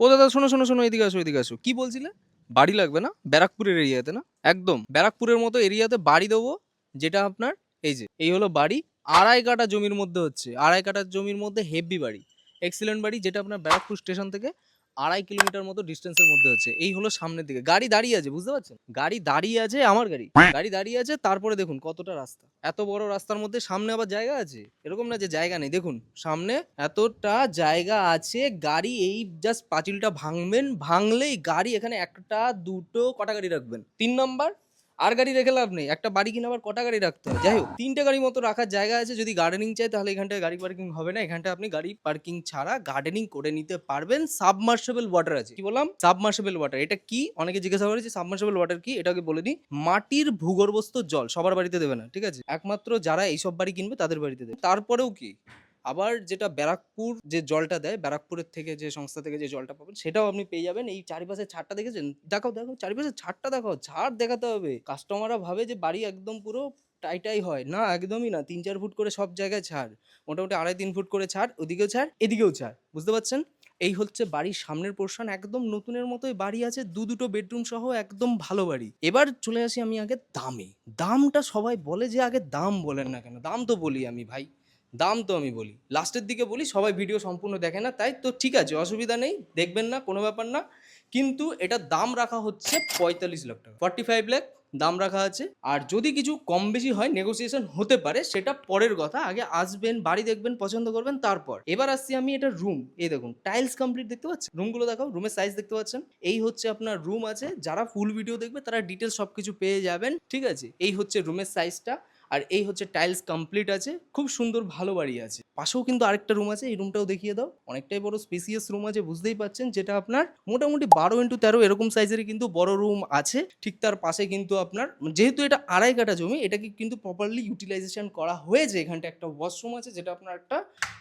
ও দাদা, শোনো শোনো শোনো, এদিকে আসো এদিকে আসো। কি বলছিলে? বাড়ি লাগবে না? ব্যারাকপুরের এরিয়াতে, না? একদম। ব্যারাকপুরের মতো এরিয়াতে বাড়ি দেবো, যেটা আপনার, এই যে, এই হলো বাড়ি। আড়াই কাটা জমির মধ্যে হচ্ছে, আড়াই কাটা জমির মধ্যে হেভি বাড়ি। এক্সিলেন্ট বাড়ি, যেটা আপনার ব্যারাকপুর স্টেশন থেকে আড়াই কিলোমিটার মতো ডিস্টেন্সের মধ্যে হচ্ছে এই হলো সামনের দিকে। গাড়ি দাঁড়িয়ে আছে বুঝতে পারছেন? গাড়ি দাঁড়িয়ে আছে আমার গাড়ি। গাড়ি দাঁড়িয়ে আছে তারপরে দেখুন কতটা রাস্তা। এত বড় রাস্তার মধ্যে সামনে আবার জায়গা আছে? এরকম না যে জায়গা নেই। দেখুন সামনে এতটা জায়গা আছে গাড়ি এই জাস্ট পাঁচিলটা ভাঙবেন ভাঙলেই গাড়ি এখানে একটা দুটো কটা গাড়ি রাখবেন? তিন নম্বর আর গাড়ি রেখে লাভ নেই। একটা বাড়ি কিনে আবার কটা গাড়ি রাখতে হয়? যাই হোক, তিনটে গাড়ি মতো রাখার জায়গা আছে। যদি গার্ডেনিং চাই, তাহলে এখানটায় গাড়ি পার্কিং হবে না। এখানটায় আপনি গাড়ি পার্কিং ছাড়া গার্ডেনিং করে নিতে পারবেন। সাবমার্সেবল ওয়াটার আছে। কি বললাম? সাবমার্সেবল ওয়াটার এটা কি? অনেকে জিজ্ঞাসা করেছে সাবমার্সেবল ওয়াটার কি? এটাকে বলে দিই, মাটির ভূগর্ভস্থ জল। সবার বাড়িতে দেবে না, ঠিক আছে? একমাত্র যারা এইসব বাড়ি কিনবে, তাদের বাড়িতে দেবে। তারপরেও কি? আবার যেটা ব্যারাকপুর যে জলটা দেয়, ব্যারাকপুরের থেকে যে সংস্থা থেকে যে জলটা পাবেন, সেটাও আপনি পেয়ে যাবেন। এই চারিপাশে ছাড়টা দেখেছেন? দেখাও দেখো চারিপাশে ছাদটা দেখাও ছাড় দেখাতে হবে। কাস্টমাররা ভাবে যে বাড়ি একদম পুরো টাইটাই হয়। না, একদমই না। তিন, চার ফুট করে সব জায়গায় ছাড়। মোটামুটি আড়াই, তিন ফুট করে ছাড়, ওদিকেও ছাড়, এদিকেও ছাড়। বুঝতে পারছেন? এই হচ্ছে বাড়ির সামনের পোর্শন একদম নতুনের মতোই বাড়ি আছে, দু দুটো বেডরুম সহ, একদম ভালো বাড়ি। এবার চলে আসি আমি আগে দামে। দামটা সবাই বলে যে আগে দাম বলেন না কেন? দাম তো বলি আমি, ভাই। দাম তো আমি বলি। লাস্টের দিকে বলি, সবাই ভিডিও সম্পূর্ণ দেখে না, তাই তো ঠিক আছে, অসুবিধা নেই, দেখবেন না, কোনো ব্যাপার না। কিন্তু এটা দাম রাখা হচ্ছে পঁয়তাল্লিশ লাখ টাকা। ফর্টি ফাইভ লাখ দাম রাখা আছে। আর যদি কিছু কম বেশি হয় নেগোসিয়েশন হতে পারে, সেটা পরের কথা। আগে আসবেন, বাড়ি দেখবেন, পছন্দ করবেন, তারপর। এবার আসছি আমি এটা রুম এই দেখুন টাইলস কমপ্লিট দেখতে পাচ্ছেন? রুমগুলো দেখাও রুমের সাইজ দেখতে পাচ্ছেন? এই হচ্ছে আপনার রুম আছে। যারা ফুল ভিডিও দেখবে, তারা ডিটেলস সব কিছু পেয়ে যাবেন, ঠিক আছে? এই হচ্ছে রুমের সাইজটা আর এই হচ্ছে টাইলস কমপ্লিট আছে, খুব সুন্দর ভালো বাড়ি আছে। পাশেও কিন্তু আরেকটা রুম আছে, এই রুমটাও দেখিয়ে দাও। অনেকটাই বড় স্পেসিয়াস রুম আছে, বুঝতেই পাচ্ছেন, যেটা আপনার মোটামুটি বারো ইন্টু তেরো এরকম সাইজেরই কিন্তু বড় রুম আছে। ঠিক তার পাশে কিন্তু আপনার, যেহেতু এটা আড়াই কাটা জমি, এটাকে কিন্তু প্রপারলি ইউটিলাইজেশন করা হয়েছে। এখানটা একটা ওয়াশরুম আছে, যেটা আপনার একটা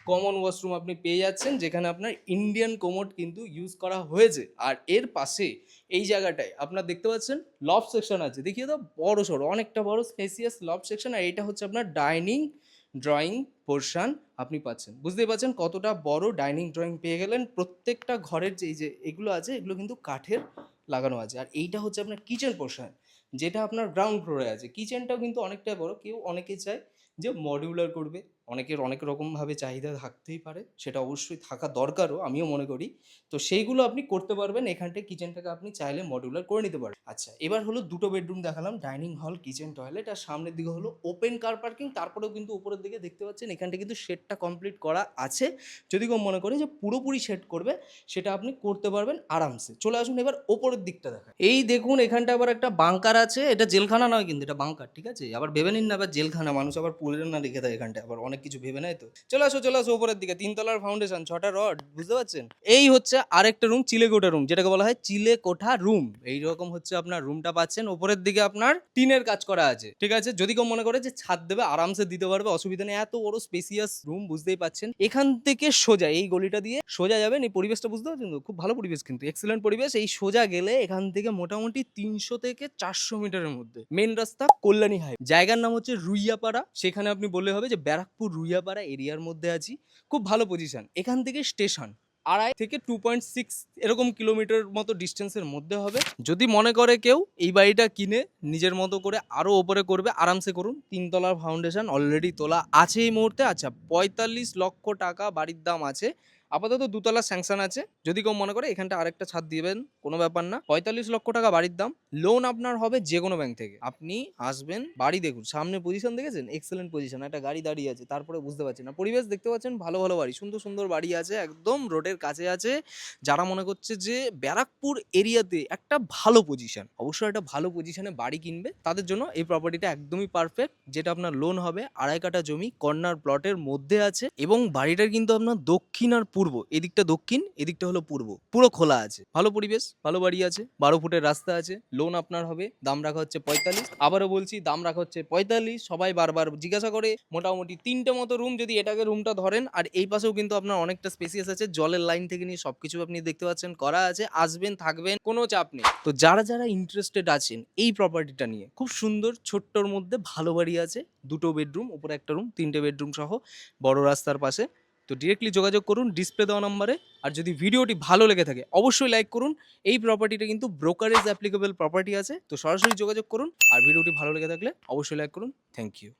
কমন ওয়াশরুম আপনি পেয়ে যাচ্ছেন, যেখানে আপনার ইন্ডিয়ান কোমোড কিন্তু ইউজ করা হয়েছে। আর এর পাশে এই জায়গাটায় আপনার দেখতে পাচ্ছেন লব সেকশন আছে। দেখিয়ে দাও, বড় সড়ো, অনেকটা বড় স্পেসিয়াস লব সেকশন আর এটা হচ্ছে আপনার ডাইনিং ড্রয়িং পোর্শান আপনি পাচ্ছেন। বুঝতেই পারছেন কতটা বড় ডাইনিং ড্রয়িং পেয়ে গেলেন? প্রত্যেকটা ঘরের যে, এই যে, এগুলো আছে, এগুলো কিন্তু কাঠের লাগানো আছে। আর এইটা হচ্ছে আপনার কিচেন পোর্শন যেটা আপনার গ্রাউন্ড ফ্লোরে আছে। কিচেনটাও কিন্তু অনেকটাই বড়। কেউ অনেকে চায় যে মডিউলার করবে। অনেকের অনেক রকমভাবে চাহিদা থাকতেই পারে, সেটা অবশ্যই থাকা দরকারও আমিও মনে করি। তো সেইগুলো আপনি করতে পারবেন, এখানটায় কিচেনটাকে আপনি চাইলে মডিউলার করে নিতে পারেন। আচ্ছা এবার হলো দুটো বেডরুম দেখালাম ডাইনিং হল কিচেন টয়লেট আর সামনের দিকে হলো ওপেন কার পার্কিং তারপরেও কিন্তু উপরের দিকে দেখতে পাচ্ছেন এখানটা কিন্তু শেডটা কমপ্লিট করা আছে। যদি কেউ মনে করে যে পুরোপুরি শেড করবে, সেটা আপনি করতে পারবেন আরামসে। চলে আসুন এবার ওপরের দিকটা দেখা এই দেখুন, এখানটা আবার একটা বাংকার আছে, এটা জেলখানা নয় কিন্তু, এটা বাংকার ঠিক আছে? আবার ভেবে নিন না, আবার জেলখানা, মানুষ আবার পুলের না রেখে দেয় এখানটা আবার, অনেক কিছু ভেবে নেয় তো? চলে আসো চলে আসো উপরের দিকে, তিনতলার ফাউন্ডেশন ছটা রড বুঝতে পারছেন? এই হচ্ছে আরেকটা রুম চিলে কোঠা রুম যেটাকে বলা হয় চিলে কোঠা রুম এই রকম হচ্ছে আপনার রুমটা পাচ্ছেন, উপরের দিকে আপনার টিনের কাজ করা আছে, ঠিক আছে? যদি কেউ মনে করে যে ছাদ দেবে, আরামসে দিতে পারবে, অসুবিধা নেই, এত বড় স্পেসিয়াস রুম বুঝতেই পাচ্ছেন? এখান থেকে সোজা, এই গলিটা দিয়ে সোজা যাবেন, এই পরিবেশটা বুঝতে পারছেন তো? খুব ভালো পরিবেশ কিন্তু এক্সেলেন্ট পরিবেশ। এই সোজা গেলে এখান থেকে মোটামুটি তিনশো থেকে চারশো মিটারের মধ্যে মেন রাস্তা কল্যাণী হাই জায়গার নাম হচ্ছে রুইয়াপাড়া, সেখানে আপনি বললে হবে যে ব্যারাকপুর রুইয়াপাড়া এরিয়ার মধ্যে আছি, খুব ভালো পজিশান এখান থেকে স্টেশন আড়াই থেকে টু পয়েন্ট সিক্স এরকম কিলোমিটার মতো ডিস্টেন্সের মধ্যে হবে। যদি মনে করে কেউ এই বাড়িটা কিনে নিজের মতো করে আরও ওপরে করবে, আরামসে করুন। তিনতলার ফাউন্ডেশন অলরেডি তোলা আছে এই মুহূর্তে। আচ্ছা পঁয়তাল্লিশ লক্ষ টাকা বাড়ির দাম আছে। আপাতত দুতলা স্যাংশন আছে। যদি কেউ মনে করে এখানটা আরেকটা ছাদ দিবেন, কোনো ব্যাপার না। পঁয়তাল্লিশ লক্ষ টাকা বাড়ির দাম। লোন আপনার হবে যে কোনো ব্যাংক থেকে। আপনি আসবেন, বাড়ি দেখুন। সামনে পজিশন দেখেছেন? এক্সেলেন্ট পজিশন একটা গাড়ি দাঁড়িয়ে আছে, তারপরে বুঝতে পারছেন না। পরিবেশ দেখতে পাচ্ছেন, ভালো ভালো বাড়ি। সুন্দর সুন্দর বাড়ি আছে, একদম রোডের কাছে আছে। যারা মনে করছে যে ব্যারাকপুর এরিয়াতে একটা ভালো পজিশন অবশ্যই একটা ভালো পজিশনে বাড়ি কিনবে। তাদের জন্য এই প্রপার্টিটা একদমই পারফেক্ট যেটা আপনার লোন হবে, আড়াই কাটা জমি কর্নার প্লটের মধ্যে আছে। এবং বাড়িটার কিন্তু আপনার দক্ষিণ আর পূর্ব, এদিকটা দক্ষিণ, এদিকটা হলো পূর্ব। পুরো খোলা আছে। ভালো পরিবেশ, ভালো বাড়ি আছে, বারো ফুটের রাস্তা আছে লোন আপনার হবে, দাম রাখা হচ্ছে পঁয়তাল্লিশ। আবারও বলছি, দাম রাখা হচ্ছে পঁয়তাল্লিশ, সবাই বারবার জিজ্ঞাসা করে, মোটামুটি তিনটে মতো রুম যদি এটাকে রুমটা ধরেন, আর এই পাশেও কিন্তু আপনার অনেকটা স্পেসিয়াস আছে, জলের লাইন থেকে নিয়ে সবকিছু আপনি দেখতে পাচ্ছেন, করা আছে, আসবেন, থাকবেন, কোনো চাপ নেই। তো যারা যারা ইন্টারেস্টেড আছেন এই প্রপার্টিটা নিয়ে, খুব সুন্দর, ছোট্টর মধ্যে ভালো বাড়ি আছে, দুটো বেডরুম উপরে একটা রুম তিনটে বেডরুম সহ, বড় রাস্তার পাশে। তো ডিরেক্টলি যোগাযোগ করুন ডিসপ্লে দেওয়া নম্বরে আর যদি ভিডিওটি ভালো লেগে থাকে, অবশ্যই লাইক করুন। এই প্রপার্টিটা কিন্তু ব্রোকারেজ অ্যাপ্লিকেবল প্রপার্টি আছে। তো সরাসরি যোগাযোগ করুন। আর ভিডিওটি ভালো লেগে থাকলে অবশ্যই লাইক করুন। Thank you